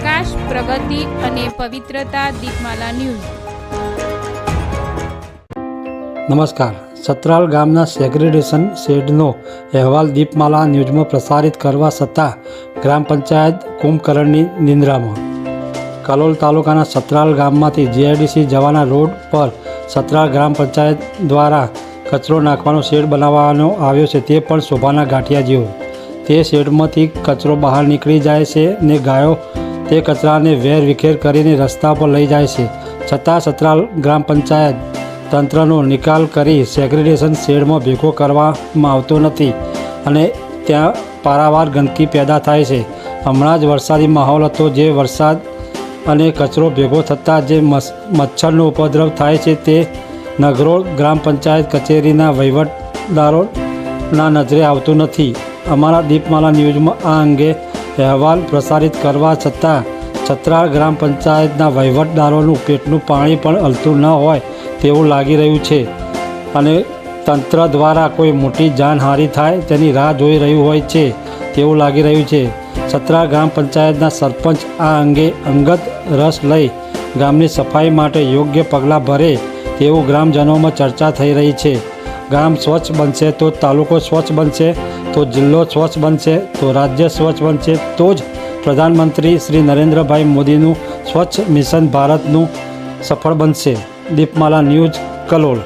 વિકાસ પ્રગતિ અને પવિત્રતા દીપમાલા ન્યૂઝ. નમસ્કાર. સતરાલ ગામના સેગ્રેડેશન શેડનો અહેવાલ દીપમાલા ન્યૂઝમાં પ્રસારિત કરવા છતાં ગ્રામ પંચાયત કુંભકરણની નિંદ્રામાં. કલોલ તાલુકાના સતરાલ ગામમાંથી જીઆઈડીસી જવાના રોડ પર સતરાલ ગ્રામ પંચાયત દ્વારા કચરો નાખવાનો શેડ બનાવવાનો આવ્યો છે તે પણ શોભાના ગાંઠિયા જેવો. તે શેડમાંથી કચરો બહાર નીકળી જાય છે ને ગાયો તે કચરાને વેર વિખેર કરીને રસ્તા પર લઈ જાય છે. છતાં સતરાલ ગ્રામ પંચાયત તંત્રનો નિકાલ કરી સેગ્રેડેશન શેડમાં ભેગો કરવામાં આવતો નથી અને ત્યાં પારાવાર ગંદકી પેદા થાય છે. હમણાં જ વરસાદી માહોલ હતો જે વરસાદ અને કચરો ભેગો થતાં જે મચ્છરનો ઉપદ્રવ થાય છે તે નગરોળ ગ્રામ પંચાયત કચેરીના વહીવટદારોના નજરે આવતું નથી. અમારા દીપમાલા ન્યૂઝમાં આ અંગે અહેવાલ પ્રસારિત કરવા છતાં છત્રાળ ગ્રામ પંચાયતના વહીવટદારોનું પેટનું પાણી પણ હલતું ન હોય તેવું લાગી રહ્યું છે. અને તંત્ર દ્વારા કોઈ મોટી જાનહાનિ થાય તેની રાહ જોઈ રહ્યું હોય છે તેવું લાગી રહ્યું છે. છત્રાળ ગ્રામ પંચાયતના સરપંચ આ અંગે અંગત રસ લઈ ગામની સફાઈ માટે યોગ્ય પગલાં ભરે તેવું ગ્રામજનોમાં ચર્ચા થઈ રહી છે. ગામ સ્વચ્છ બનશે તો તાલુકો સ્વચ્છ બનશે, તો જિલ્લો સ્વચ્છ બનશે, તો રાજ્ય સ્વચ્છ બનશે, તો જ પ્રધાનમંત્રી શ્રી નરેન્દ્રભાઈ મોદીનું સ્વચ્છ મિશન ભારતનું સફળ બનશે. દીપમાલા ન્યૂઝ કલોલ.